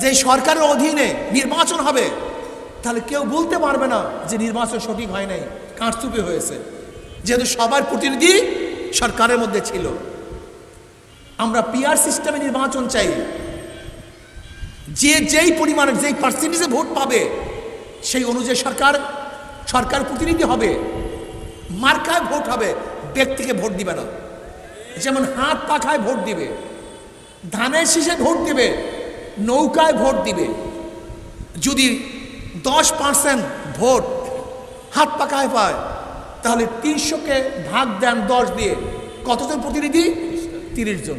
যে সরকারের অধীনে নির্বাচন হবে, তাহলে কেউ বলতে পারবে না যে নির্বাচন সঠিক হয় নাই, কারচুপি হয়েছে। যেহেতু সবার প্রতিনিধি সরকারের মধ্যে ছিল। আমরা পিআর সিস্টেমে নির্বাচন চাই। যে যেই পরিমাণে, যেই পার্সেন্টেজে ভোট পাবে, সেই অনুযায়ী সরকার সরকার প্রতিনিধি হবে। মার্কায় ভোট হবে, ব্যক্তিকে ভোট দিবে না। যেমন হাত পাখায় ভোট দিবে, ধানের শীষে ভোট দিবে নৌকায় ভোট দিবে। যদি দশ পার্সেন্ট ভোট হাত পাকায় পায়, তাহলে তিনশোকে ভাগ দেন দশ দিয়ে। কতজন প্রতিনিধি? তিরিশ জন।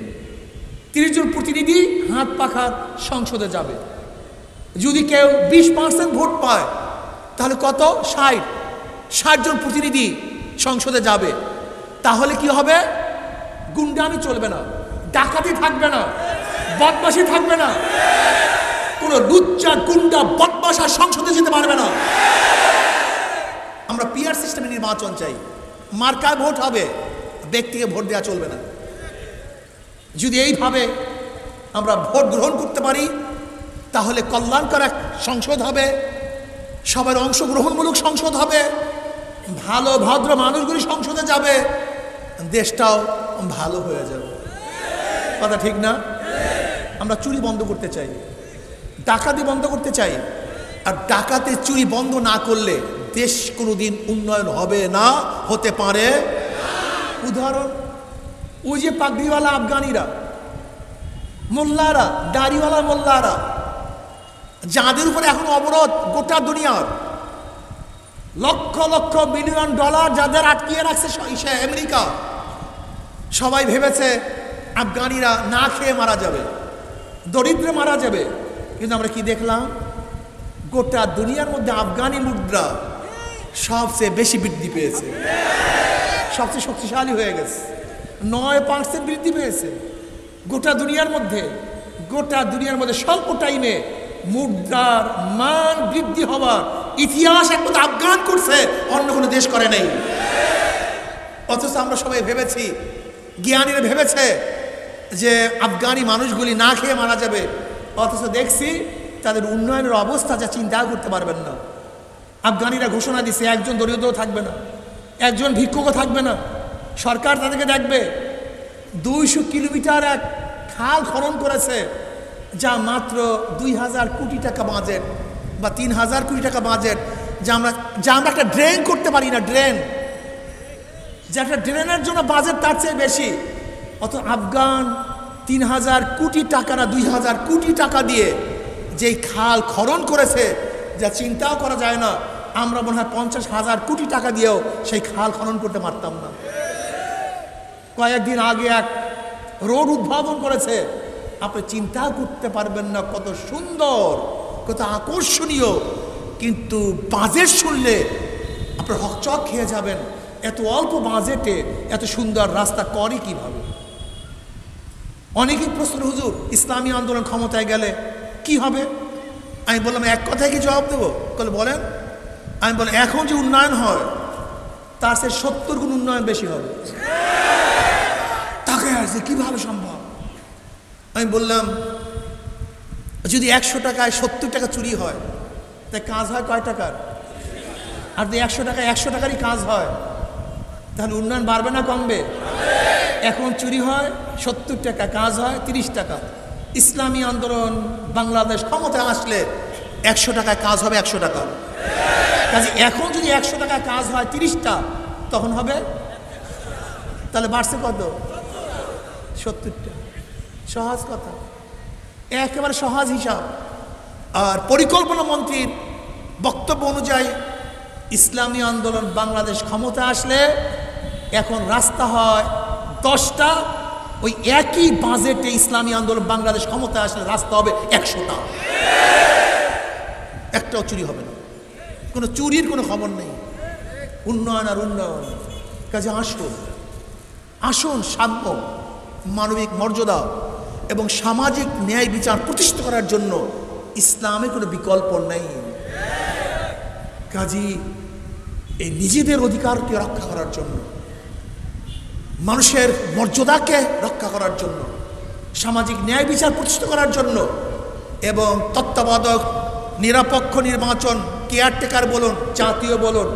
তিরিশ জন প্রতিনিধি হাত পাখার সংসদে যাবে। যদি কেউ বিশ পার্সেন্ট ভোট পায়, তাহলে কত? ষাট। ষাট জন প্রতিনিধি সংসদে যাবে। তাহলে কি হবে? গুন্ডামি চলবে না। ডাকাতি থাকবে না। বদমাসি থাকবে না। কোন লুচ্চা গুন্ডা বদমাস সংসদে যেতে পারবে না। আমরা পিয়ার সিস্টেমে নির্বাচন চাই। মার্কায় ভোট হবে, ব্যক্তিকে ভোট দেওয়া চলবে না। যদি এইভাবে আমরা ভোট গ্রহণ করতে পারি, তাহলে কল্যাণকর এক সংসদ হবে, সবার অংশগ্রহণমূলক সংসদ হবে, ভালো, ভদ্র মানুষগুলি সংসদে যাবে, দেশটাও ভালো হয়ে যাবে। কথা ঠিক না? আমরা চুরি বন্ধ করতে চাই। ডাকাতি বন্ধ করতে চাই। আর ডাকাতে চুরি বন্ধ না করলে দেশ কোনোদিন উন্নয়ন হবে না, হতে পারে উদাহরণ, ওই যে পাগড়িওয়ালা আফগানিরা, মোল্লারা, দাড়িওয়ালা মোল্লারা, যাদের উপরে এখন অবরোধ গোটা দুনিয়ার, লক্ষ লক্ষ বিলিয়ন ডলার যাদের আটকিয়ে রাখছে আমেরিকা। সবাই ভেবেছে আফগানিরা না খেয়ে মারা যাবে। দরিদ্রে মারা যাবে। কিন্তু আমরা কি দেখলাম? গোটা দুনিয়ার মধ্যে আফগানি মুদ্রা সবচেয়ে বেশি বৃদ্ধি পেয়েছে। সবচেয়ে শক্তিশালী হয়ে গেছে। নয় পার্সেন্ট বৃদ্ধি পেয়েছে। গোটা দুনিয়ার মধ্যে, গোটা দুনিয়ার মধ্যে স্বল্প টাইমে মুদ্রার মান বৃদ্ধি হওয়ার ইতিহাস একমাত্র আফগান করছে, অন্য কোনো দেশ করে নাই। অথচ আমরা সবাই ভেবেছি, জ্ঞানীরা ভেবেছে যে আফগানি মানুষগুলি না খেয়ে মারা যাবে, অথচ দেখছি তাদের উন্নয়নের অবস্থা যা চিন্তা করতে পারবেন না। আফগানিরা ঘোষণা দিছে, একজন দরিদ্র থাকবে না, একজন ভিক্ষুকও থাকবে না। সরকার তাদেরকে দেখবে, দুইশো কিলোমিটার এক খাল খনন করেছে, যা মাত্র দুই হাজার কোটি টাকা বাজেট বা তিন হাজার কোটি টাকা বাজেট, যা আমরা যা আমরা একটা ড্রেন করতে পারি না, ড্রেন। যে একটা ড্রেনের জন্য বাজেট তার চেয়ে বেশি। অত আফগান তিন হাজার কোটি টাকা না দুই হাজার কোটি টাকা দিয়ে যেই খাল খনন করেছে, যা চিন্তাও করা যায় না, আমরা মনে হয় পঞ্চাশ হাজার কোটি টাকা দিয়েও সেই খাল খনন করতে পারতাম না। কয়েকদিন আগে এক রোড উদ্ভাবন করেছে। আপনি চিন্তা করতে পারবেন না কত সুন্দর, কত আকর্ষণীয়, কিন্তু বাজেট শুনলে আপনার হকচক খেয়ে যাবেন। এত অল্প বাজেটে এত সুন্দর রাস্তা করে কীভাবে? অনেকেই প্রশ্ন, হুজুর, ইসলামী আন্দোলন ক্ষমতায় গেলে কি হবে? আমি বললাম, এক কথায় কি জবাব দেবো? বলে, বলেন। আমি বললাম, এখন যে উন্নয়ন হয়, তার সে সত্তর গুণ উন্নয়ন বেশি হবে। তাকে আসছে কীভাবে সম্ভব? আমি বললাম, যদি একশো টাকায় সত্তর টাকা চুরি হয় তাই কাজ হয় কয় টাকার? আর যদি একশো টাকায় একশো টাকারই কাজ হয়, তাহলে উন্নয়ন বাড়বে না কমবে? এখন চুরি হয়, সত্তর টাকা কাজ হয়, তিরিশ টাকা। ইসলামী আন্দোলন বাংলাদেশ ক্ষমতায় আসলে একশো টাকায় কাজ হবে একশো টাকা। কাজে এখন যদি একশো টাকায় কাজ হয় তিরিশটা, তখন হবে, তাহলে বাড়ছে কত? সত্তরটা। সহজ কথা। একেবারে সহজ হিসাব। আর পরিকল্পনা মন্ত্রীর বক্তব্য অনুযায়ী ইসলামী আন্দোলন বাংলাদেশ ক্ষমতা আসলে এখন রাস্তা হয় দশটা, ওই একই বাজেটে ইসলামী আন্দোলন বাংলাদেশ ক্ষমতা আসলে রাস্তা হবে একশোটা। একটাও চুরি হবে না। কোনো চুরির কোনো খবর নেই। উন্নয়ন আর উন্নয়ন। কাজে আসুন। আসুন সাম্য মানবিক মর্যাদা এবং সামাজিক ন্যায় বিচার প্রতিষ্ঠা করার জন্য ইসলামে কোনো বিকল্প নেই। কাজী, এই নিজেদের অধিকারকে রক্ষা করার জন্য মানুষের মর্যাদাকে রক্ষা করার জন্য, সামাজিক ন্যায় বিচার প্রতিষ্ঠা করার জন্য এবং তত্ত্বাবধায়ক, নিরপেক্ষ নির্বাচন কেয়ারটেকার বলুন, জাতীয় বলুন,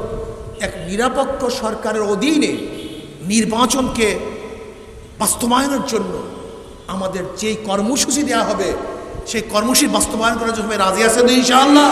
এক নিরপেক্ষ সরকারের অধীনে নির্বাচনকে বাস্তবায়নের জন্য আমাদের যেই কর্মসূচি দেওয়া হবে, সেই কর্মসূচি বাস্তবায়ন করার জন্য রাজি আছেন ইনশাআল্লাহ?